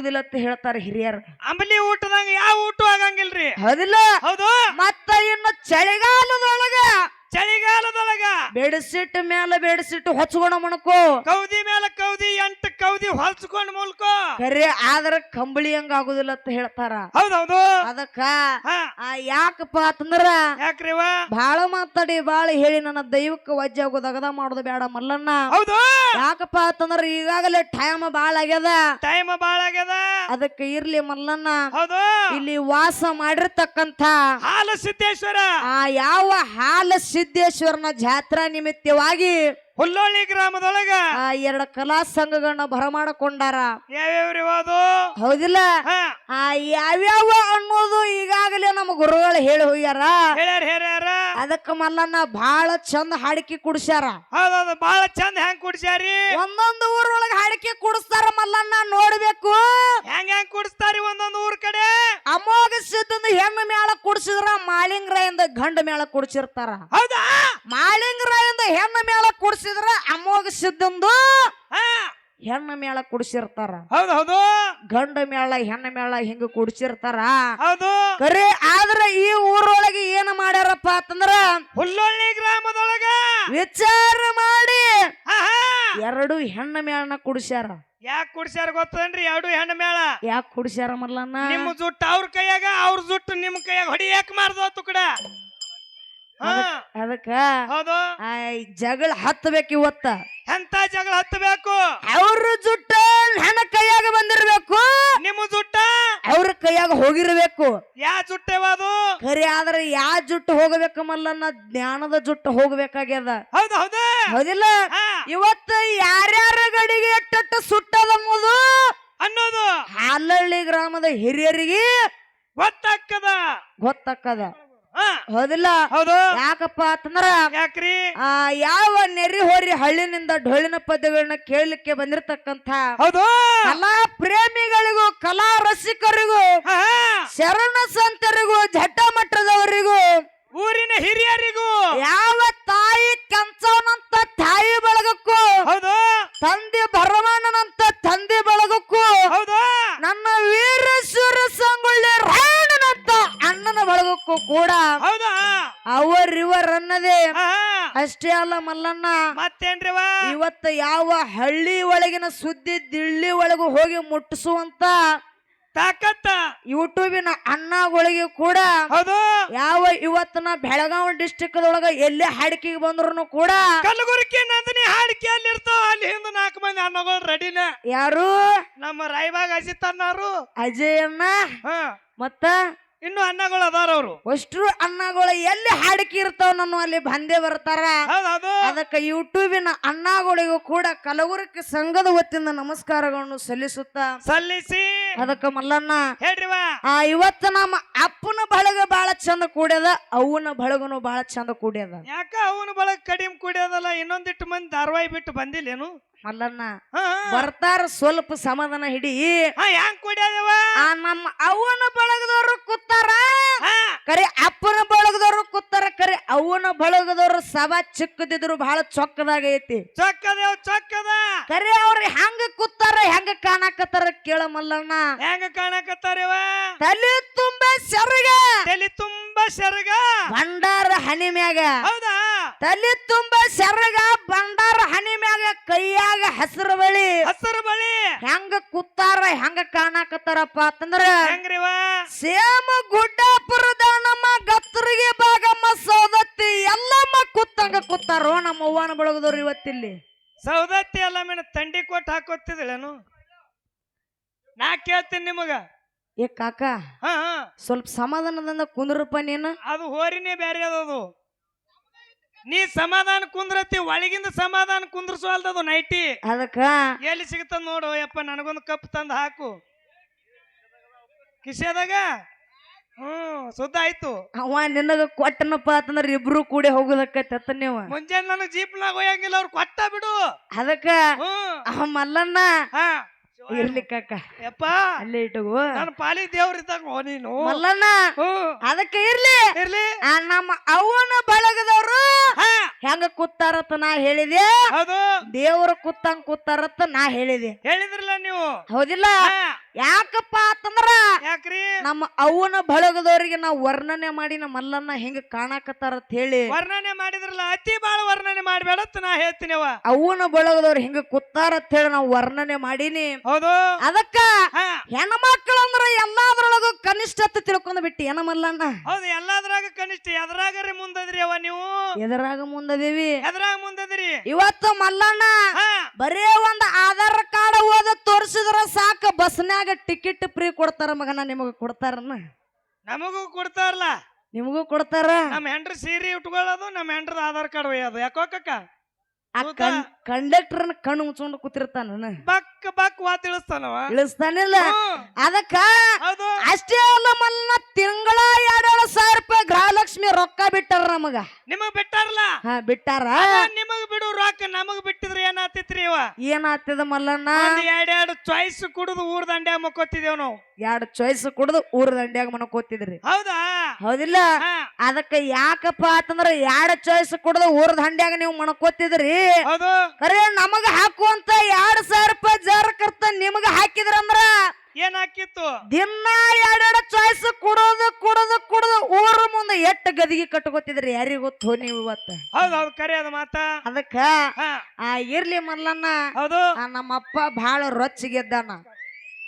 ಆಗುದಿಲ್ಲ ಅಂತ ಹೇಳ್ತಾರೆ ಹಿರಿಯರು. ಅಂಬಲಿ ಊಟದಂಗ ಯಾವ ಊಟ ಆಗಂಗಿಲ್ರಿ? ಹೌದಿಲ್ಲ? ಹೌದು? ಮತ್ತ ಇನ್ನು ಚಳಿಗಾಲದೊಳಗ ಚಳಿಗಾಲದೊಳಗ ಬೆಡಸಿಟ್ಟು ಮ್ಯಾಲ ಬೆಡಸಿಟ್ಟು ಹೊಚ್ಕೊಂಡ ಮುಣಕೋ. ಕೌದಿ ಮೇಲೆ ಕೌದಿ ಎಂಟ ಕೌದಿ ಹೊಲ್ಸ್ಕೊಂಡ್ ಮುಲ್ಕೋ ಕರೆ ಆದ್ರ ಕಂಬಳಿ ಹಂಗ ಆಗುದಿಲ್ಲ ಅಂತ ಹೇಳ್ತಾರ. ಹೌದೌದು. ಅದಕ್ಕ ಆ ಯಾಕಪ್ಪ ಅಂತಂದ್ರ ಯಾಕ್ರಿವ ಬಾಳ ಮಾತಾಡಿ ಬಾಳ ಹೇಳಿ ನನ್ನ ದೈವಕ್ಕೆ ವಜ್ಜೆ ಆಗೋದು ಅಗದ ಮಾಡೋದು ಬೇಡ ಮಲ್ಲಣ್ಣ. ಹೌದು. ಯಾಕಪ್ಪ ಅಂತಂದ್ರ ಈಗಾಗಲೇ ಟೈಮ್ ಬಾಳ ಆಗ್ಯದ. ಟೈಮ್ ಬಾಳ ಆಗ್ಯದ. ಅದಕ್ಕೆ ಇರ್ಲಿ ಮಲ್ಲಣ್ಣ. ಹೌದು. ಇಲ್ಲಿ ವಾಸ ಮಾಡಿರ್ತಕ್ಕಂಥ ಹಾಲ ಸಿದ್ದೇಶ್ವರ. ಆ ಯಾವ ಹಾಲ ಸಿದ್ದೇಶ್ವರನ ಜಾತ್ರಾ ನಿಮಿತ್ತವಾಗಿ ಹುಲ್ಲೋಳಿ ಗ್ರಾಮದೊಳಗ ಆ ಎರಡು ಕಲಾ ಸಂಘಗಳನ್ನ ಬರಮಾಡಿಕೊಂಡಾರ. ಯಾವ್ಯಾವ್ರಿ ಅದು? ಹೌದಿಲ್ಲ? ಹಾ. ಆ ಯಾವ್ಯಾವ ಅನ್ನೋದು ಈಗಾಗಲೇ ನಮ್ಮ ಗುರುಗಳು ಹೇಳಿ ಹೋಗ್ಯಾರ. ಹೇಳ್ಯಾರ ಹೇಳ್ಯಾರ. ಅದಕ್ಕ ಮಲ್ಲನ್ನ ಬಹಳ ಚಂದ ಹಾಡಿಕೆ ಕುಡಿಸ್ಯಾರ. ಹೌದೌದು ಬಾಳ ಚಂದ ಹೆಂಗ್ ಕುಡ್ಸ್ಯಾರಿ? ಒಂದೊಂದು ಊರೊಳಗೆ ಹಾಡಿಕೆ ಕುಡಿಸ್ತಾರ ಮಲ್ಲನ್ನ ನೋಡ್ಬೇಕು. ಹೆಂಗ್ ಹೆಂಗ್ ಕುಡಿಸ್ತಾರಿ ಒಂದೊಂದು ಊರ್ ಕಡೆ? ಅಮೋಘ ಸಿದ್ಧ ಹೆಣ್ಣು ಮೇಳ ಕುಡಿಸಿದ್ರ ಎಂದ ಗಂಡ ಮೇಳ ಕುಡಿಸಿರ್ತಾರ. ಹೌದಾ? ಮಾಳಿಂಗರಾಯಿಂದ ಹೆಣ್ಣು ಮೇಳ ಕುಡಿಸಿದ್ರ ಅಮೋಘ ಸಿದ್ಧಂದು ಹೆಣ್ಣ ಮೇಳ ಕುಡಿಸಿರ್ತಾರ. ಹೌದು ಹೌದು. ಗಂಡ ಮೇಳ ಹೆಣ್ಣು ಮೇಳ ಹಿಂಗ ಕುಡಿಸಿರ್ತಾರ. ಹೌದು. ಕರೆ ಆದ್ರೆ ಈ ಊರೊಳಗೆ ಏನ್ ಮಾಡ್ಯಾರಪ್ಪ ಅಂತಂದ್ರ ಹುಲ್ಲೊಳ್ಳಿ ಗ್ರಾಮದೊಳಗ. ವಿಚಾರ ಮಾಡಿ ಎರಡು ಹೆಣ್ಣು ಮೇಳನ ಕುಡಿಸ್ಯಾರ. ಯಾಕೆ ಕುಡಿಸ್ಯಾರ ಗೊತ್ತೇನ್ರಿ? ಎರಡು ಹೆಣ್ಣು ಮೇಳ. ಯಾಕೆ ಕುಡಿಸ್ಯಾರ ಮಲ್ಲಣ್ಣ? ನಿಮ್ಮ ಜುಟ್ಟು ಅವ್ರ ಕೈಯಾಗ ಅವ್ರ ಜುಟ್ಟು ನಿಮ್ ಕೈಯಾಗ ಹೊಡಿ ಯಾಕೆ ಮಾರ್ದೋತು ಕಡ. ಹಾ ಅದಕ್ಕ ಹೌದು. ಜಗಳ ಹತ್ತಬೇಕು ಇವತ್ತ. ಎಂತ ಜಗಳ ಹತ್ತಬೇಕು? ಅವ್ರ ಜುಟ್ಟ ನನ್ನ ಕೈಯಾಗ ಬಂದಿರ್ಬೇಕು. ನಿಮ್ಮ ಜುಟ್ಟ? ಅವ್ರ ಕೈಯಾಗ ಹೋಗಿರ್ಬೇಕು. ಯಾ ಜುಟ್ಟೆವಾದು ಖರೆ ಆದ್ರೆ ಯಾ ಜುಟ್ಟು ಹೋಗಬೇಕು ಮಲ್ಲನ್ನ ಜ್ಞಾನದ ಜುಟ್ಟು ಹೋಗ್ಬೇಕಾಗ್ಯದ. ಹೌದು ಹೌದು. ಹೌದಿಲ್ಲ? ಇವತ್ತ ಯಾರ್ಯಾರ ಗಡಿಗೆ ಎಟ್ಟ ಸುಟ್ಟದ ಮುದು ಅನ್ನೋದು. ಹಾಲಹಳ್ಳಿ ಗ್ರಾಮದ ಹಿರಿಯರಿಗೆ ಗೊತ್ತಕ್ಕದ ಗೊತ್ತಾಕದ ಹಾ ಹೌದಿಲ್ಲ? ಹೌದು. ಯಾಕಪ್ಪ ಅಂತಂದ್ರ ಯಾಕ್ರಿ? ಆ ಯಾವ ನೆರಿ ಹೋರಿ ಹಳ್ಳಿನಿಂದ ಢೊಳ್ಳಿನ ಪದ್ಯಗಳನ್ನ ಕೇಳಲಿಕ್ಕೆ ಬಂದಿರತಕ್ಕಂತ ಹೌದು. ಕಲಾ ಪ್ರೇಮಿಗಳಿಗೂ ಕಲಾ ರಸಿಕರಿಗೂ. ಶರಣ ಸಂತರಿಗೂ ಜಟ್ಟ ಮಟ್ಟದವರಿಗೂ ಊರಿನ ಹಿರಿಯರಿಗೂ. ಯಾವ ತಾಯಿ ಕಂಚವನಂತ ತಾಯಿ ಬಳಗಕ್ಕೂ ಹೌದು. ತಂದೆ ಭರಮಣ್ಣನಂತ ತಂದೆ ಕೂಡ ಹೌದಾ? ರಿವರ್ ಅನ್ನದೇ ಅಷ್ಟೇ ಅಲ್ಲ ಮಲ್ಲಣ್ಣ. ಮತ್ತೇನ್ರಿವ? ಇವತ್ತ ಯಾವ ಹಳ್ಳಿ ಒಳಗಿನ ಸುದ್ದಿ ದಿಳ್ಳಿ ಒಳಗೂ ಹೋಗಿ ಮುಟ್ಟಿಸುವಂತ ತಾಕತ್ತ. ಯೂಟ್ಯೂಬಿನ ಅಣ್ಣಗಳಿಗೆ ಕೂಡ ಹೌದು. ಯಾವ ಇವತ್ತಿನ ಬೆಳಗಾವಿ ಡಿಸ್ಟಿಕ್ ಒಳಗ ಎಲ್ಲೇ ಹಾಡಿಕೆಗೆ ಬಂದ್ರು ಕೂಡ ಕಲಗುರಿಕೆ ನಂದಿನಿ ಹಾಡಿಕೆ ಅಲ್ಲಿ ಇರ್ತಾವ ಅಲ್ಲಿ ಹಿಂದ ನಾಲ್ಕು ಮಂದಿ ಅಣ್ಣಗಳು ರೆಡಿನ. ಯಾರು? ನಮ್ಮ ರಾಯಬಾಗ್ ಅಜಿತ್ ಅಣ್ಣಾರು. ಅಜಯ್ ಅಣ್ಣ ಮತ್ತ ಇನ್ನು ಅನ್ನಗಳು ಅದಾರ ಅವರು. ಅಷ್ಟು ಅನ್ನಗಳು ಎಲ್ಲಿ ಹಾಡಿಕೆ ಇರ್ತಾವ ನಾನು ಅಲ್ಲಿ ಬಂದೆ ಬರ್ತಾರ. ಅದಕ್ಕೆ ಯೂಟ್ಯೂಬಿನ ಅಣ್ಣಗಳಿಗೂ ಕೂಡ ಕಲಬುರಗಿ ಸಂಘದ ವತಿಯಿಂದ ನಮಸ್ಕಾರಗಳನ್ನು ಸಲ್ಲಿಸುತ್ತಾ. ಸಲ್ಲಿಸಿ. ಅದಕ್ಕ ಮಲ್ಲಣ್ಣ ಹೇಳ್ರಿವಾ? ಆ ಇವತ್ತು ನಮ್ಮ ಅಪ್ಪನ ಬಳಗ ಬಾಳ ಚಂದ ಕೂಡ್ಯದ ಅವನ ಬಳಗನು ಬಾಳ ಚಂದ ಕೂಡ್ಯದ. ಯಾಕ ಅವನ ಬಳಗ ಕಡಿಮೆ ಕುಡಿಯೋದಲ್ಲ? ಇನ್ನೊಂದಿಟ್ಟು ಮಂದಿ ಧಾರವಾಹಿ ಬಿಟ್ಟು ಬಂದಿಲ್ಲೇನು? ಮಲ್ಲಣ್ಣ ಹಾ, ಹಾ. ಬರ್ತಾರ ಸ್ವಲ್ಪ ಸಮಾಧಾನ ಹಿಡಿ. ಹಾ ಕುಡಿಯೋದವ? ಆ ನಮ್ಮ ಅವನ ಬಳಗದವರು ಕೂತಾರ ಹಾ ಕರೆ ಅಪ್ಪನ ಬಳಗದವರು ಕೂತಾರ ಕರೆ ಅವನ ಬಳಗದವರು ಸಭಾ ಚಿಕ್ಕದಿದ್ರು ಬಹಳ ಚೊಕ್ಕದಾಗ ಐತಿ ಚೊಕ್ಕದೇವ್ ಚೊಕ್ಕದ. ಕರೆ ಅವ್ರ ಹೆಂಗ ಕೂತಾರ ಹೆಂಗ ಕಾಣಕತ್ತಾರ ಕೇಳ ಮಲ್ಲಣ್ಣ. ಹೆಂಗ ಕಾಣಕತ್ತಾರ ತಲೆ ತುಂಬಾ ಸೆರಗ. ತಲೆ ತುಂಬಾ ಸೆರಗ. ಭಂಡಾರ ಹನಿ ಮ್ಯಾಗ. ಹೌದಾ? ತಲೆ ತುಂಬಾ ಸೆರಗ ಭಂಡಾರ ಹನಿ ಮ್ಯಾಗ ಕೈಯಾಗ ಹಸಿರು ಬಳಿ ಹಸಿರು ಬಳಿ ಹೆಂಗ ಕೂತಾರ ಹೆಂಗ ಕಾಣಕತ್ತಾರಪ್ಪ ಅಂತಂದ್ರ ಹೆಂಗ್ರಿವ ಸೇಮ ಗುಡ್ಡಾಪುರದ ಗತ್ತರಿಗೆ ಬಾಗಮ್ಮ ಸೌದತ್ತಿ ಎಲ್ಲಮ್ಮ ಕುತ್ತಂಗ ಕೂತಾರೋ ನಮ್ಮ ಅವ್ವನ ಬಳಗದವ್ರು ಇವತ್ತಿಲ್ಲಿ. ಸೌದತ್ತಿ ಎಲ್ಲ ಮೇಡ ತಂಡಿ ಕೊಟ್ಟು ಹಾಕೋತಿದ್ಳೇನು ನಾ ಕೇಳ್ತೀನಿ ನಿಮಗ. ಏ ಕಾಕ ಹಾ ಹಾ. ಸ್ವಲ್ಪ ಸಮಾಧಾನದಿಂದ ಕುಂದ್ರಪ್ಪ ನೀನು. ಅದು ಹೋರಿನೇ ಬೇರೆ ಅದು ನೀ ಸಮಾಧಾನ ಕುಂದ್ರತಿ ಒಳಗಿಂದ ಸಮಾಧಾನ ಕುಂದ್ರಸೋಲ್ದದು ನೈಟಿ. ಅದಕ್ಕ ಎಲ್ಲಿ ಸಿಗ್ತದ ನೋಡು ಯಪ್ಪ ನನಗೊಂದು ಕಪ್ ತಂದು ಹಾಕು. ಕಿಸೆದಾಗ ಹ್ಮ್ ಸುದ್ದ ಆಯ್ತು. ಅವ ನಿನಗ ಕೊಟ್ಟನಪ್ಪ ಅಂತಂದ್ರ ಇಬ್ರು ಕೂಡಿ ಹೋಗುದಕ್ಕತ್ತ ನೀವು. ಮುಂಜಾನೆ ನನಗೆ ಜೀಪ್ನಾಗ ಹೋಯಂಗಿಲ್ಲ ಅವ್ರು ಕೊಟ್ಟ ಬಿಡು. ಅದಕ್ಕ ಹ್ಮ್ ಆ ಮಲ್ಲಣ್ಣ. ಹಾ. ಇರ್ಲಿ ಕಾಕ. ಯಪ್ಪ. ಅಲ್ಲೇ ಇಟ್ಟಗು. ನನ್ನ ಪಾಲಿ ದೇವ್ರ ಇದ್ದಾಗ ನೀನು. ಮಲ್ಲಣ್ಣ ಹ್ಮ್ ಅದಕ್ಕ ಇರ್ಲಿ. ಇರ್ಲಿ. ಆ ನಮ್ಮ ಅವನ ಬಳಗದವರು. ಹಾ. ಹೆಂಗ ಕೂತಾರತ್ತ ನಾ ಹೇಳಿದೆ? ಹೌದು. ದೇವ್ರ ಕೂತಂಗ್ ಕೂತಾರತ್ತ ನಾ ಹೇಳಿದೆ. ಹೇಳಿದ್ರಲ್ಲ ನೀವು? ಹೌದಿಲ್ಲ? ಯಾಕಪ್ಪ ಅಂತಂದ್ರ ಯಾಕ್ರಿ? ನಮ್ಮ ಅವನ ಬಳಗದವರಿಗೆ ನಾವು ವರ್ಣನೆ ಮಾಡಿ ನಮ್ಮ ಮಲ್ಲನ್ನ ಹೆಂಗ ಅಂತ ಹೇಳಿ. ವರ್ಣನೆ ಮಾಡಿದ್ರಲ್ಲ ಅತಿ ಬಾಳ ವರ್ಣನೆ ಮಾಡ್ಬೇಡತ್ ನಾ ಹೇಳ್ತೀನಿ ಅವ ಅವನ ಬಳಗದವ್ರು ಕುತ್ತಾರ ಅಂತ ಹೇಳಿ ನಾವು ವರ್ಣನೆ ಮಾಡೀನಿ. ಹೌದು. ಅದಕ್ಕ ಹಾ. ಹೆಣ್ಮಕ್ಳು ಅಂದ್ರ ಕನಿಷ್ಠ ಅಂತ ತಿಳ್ಕೊಂಡ್ ಬಿಟ್ಟಿ ಏನ ಮಲ್ಲಣ್ಣ ಹೌದು ಎಲ್ಲಾದ್ರಾಗ ಕನಿಷ್ಠ. ಎದ್ರಾಗರಿ ಮುಂದದ್ರಿ ಅವ ನೀವು? ಎದರಾಗ ಮುಂದದೇವಿ. ಎದ್ರಾಗ ಮುಂದದ್ರಿ? ಇವತ್ತು ಮಲ್ಲಣ್ಣ ಹಾ. ಬರೇ ಒಂದ್ ಆಧಾರ್ ಕಾರ್ಡ್ ಓದ ತೋರಿಸಿದ್ರ ಸಾಕ ಬಸ್ನ್ಯಾಗ ಟಿಕೆಟ್ ಫ್ರೀ ಕೊಡ್ತಾರ ಮಗನ ನಿಮಗ ಕೊಡ್ತಾರನ್ನ ನಮಗೂ ಕೊಡ್ತಾರಲ್ಲ. ನಿಮಗೂ ಕೊಡ್ತಾರ? ನಮ್ಮ ಹೆಂಡ್ರ ಸೀರೆ ಉಟ್ಕೊಳ್ಳೋದು ನಮ್ಮ ಹೆಂಡ್ರ ಆಧಾರ್ ಕಾರ್ಡ್ ಒಯ್ಯೋದು. ಯಾಕೋ ಕಕ್ಕ ಆ ಹೌದಾ? ಕಂಡಕ್ಟರ್ನ ಕಣ್ಣು ಮುಚ್ಕೊಂಡು ಕೂತಿರ್ತಾನ ಬಕ್ ಬಕ್ ವಾ ತಿಳಿಸ್ತಾನವ ಇಳಿಸ್ತಾನಿಲ್ಲ ಹ್ಮ್. ಅದಕ್ಕ ಹೌದು. ಅಷ್ಟೇ ಅಲ್ಲ ಮಲ್ಲ. ನಮಗ? ನಿಮಗ್ ಬಿಟ್ಟಾರಲ್ಲ? ಹಾ ಬಿಟ್ಟಾರ? ನಿಮಗ್ ಬಿಡು ರೊಕ್ಕ ನಮಗ್ ಬಿಟ್ಟಿದ್ರೆ ಏನಾತಿತ್ರಿ ಇವ? ಏನಾಗ್ತದ ಮಲ್ಲಣ್ಣ? ಎರಡ್ ಎರಡು ಚಾಯ್ಸ್ ಕುಡಿದು ಊರ್ ದಂಡ್ಯಾಗ ಮಕ್ಕೋತಿದೇವ್ ನಾವು. ಎರಡು ಚಾಯ್ಸ್ ಕುಡಿದು ಊರ ದಂಡ್ಯಾಗ ಮನಕೋತಿದ್ರಿ. ಹೌದಾ? ಹೌದಿಲ್ಲ? ಅದಕ್ಕ ಯಾಕಪ್ಪ ಅಂತಂದ್ರ ಎರಡು ಚಾಯ್ಸ್ ಕುಡಿದು ಊರ ದಂಡ್ಯಾಗ ನೀವು ಮಣಕೋತಿದ್ರಿ ಹೌದು. ಕರೆ ನಮಗ ಹಾಕುವಂತ ಎರಡ್ ಸಾವಿರ ರೂಪಾಯಿ ಜರಕರ್ತ ನಿಮಗ ಹಾಕಿದ್ರಂದ್ರ ಏನ್ ದಿನಾ ಎರಡೆರಡು ಚಾಯ್ಸ್ ಕುಡೋದು ಕುಡೋದು ಕುಡೋದು. ಊರ ಮುಂದೆ ಎಟ್ಟು ಗದಿಗೆ ಕಟ್ಕೋತಿದ್ರಿ ಯಾರಿಗೂ ಗೊತ್ತು ನೀವು ಇವತ್ತ? ಹೌದು ಹೌದು ಕರೆ ಅದ ಮಾತ. ಅದಕ್ಕ ಆ ಇರ್ಲಿ ಮಲ್ಲಣ್ಣ ಹೌದು. ಆ ನಮ್ಮಪ್ಪ ಬಹಳ ರೊಚ್ಚಿಗೆದ್ದಾನ.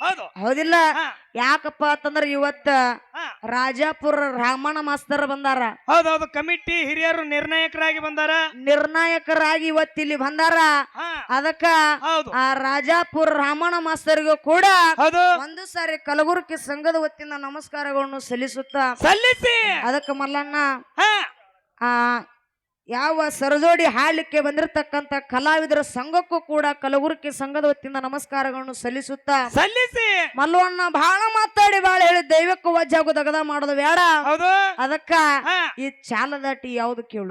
ಹೌದು. ಹೌದಿಲ್ಲ. ಹಾ. ಯಾಕಪ್ಪ ಅಂತಂದ್ರ ಇವತ್ತ ಹಾ. ರಾಜಾಪುರ ರಾಮಣ್ಣ ಮಾಸ್ತರ್ ಬಂದಾರ. ಹೌದೌದು. ಹೌದು ಕಮಿಟಿ ಹಿರಿಯರು ನಿರ್ಣಾಯಕರಾಗಿ ಬಂದಾರ. ನಿರ್ಣಾಯಕರಾಗಿ ಇವತ್ತಿಲ್ಲಿ ಬಂದಾರ. ಹಾ. ಅದಕ್ಕ ಹೌದು. ಆ ರಾಜಾಪುರ ರಾಮಣ್ಣ ಮಾಸ್ತರಿಗೂ ಕೂಡ ಹೌದು. ಒಂದು ಸಾರಿ ಕಲಬುರಗಿ ಸಂಘದ ವತಿಯಿಂದ ನಮಸ್ಕಾರಗಳನ್ನು ಸಲ್ಲಿಸುತ್ತ ಸಲ್ಲಿಸಿ. ಅದಕ್ಕೆ ಮಲ್ಲಣ್ಣ ಹಾ. ಆ ಯಾವ ಸರಜೋಡಿ ಹಾಡಲಿಕ್ಕೆ ಬಂದಿರತಕ್ಕಂತ ಕಲಾವಿದರ ಸಂಘಕ್ಕೂ ಕೂಡ ಕಲಬುರಗಿ ಸಂಘದ ವತಿಯಿಂದ ನಮಸ್ಕಾರಗಳನ್ನು ಸಲ್ಲಿಸುತ್ತಾ ಸಲ್ಲಿಸಿ. ಮಲ್ವಣ್ಣ ಬಹಳ ಮಾತಾಡಿ ಬಹಳ ಹೇಳಿ ದೈವಕ್ಕೂ ವಜ್ಜಾಗು ದಗದ ಮಾಡೋದು ಬೇಡ. ಅದಕ್ಕ ಈ ಚಾಲದಾಟಿ ಯಾವ್ದು ಕೇಳು?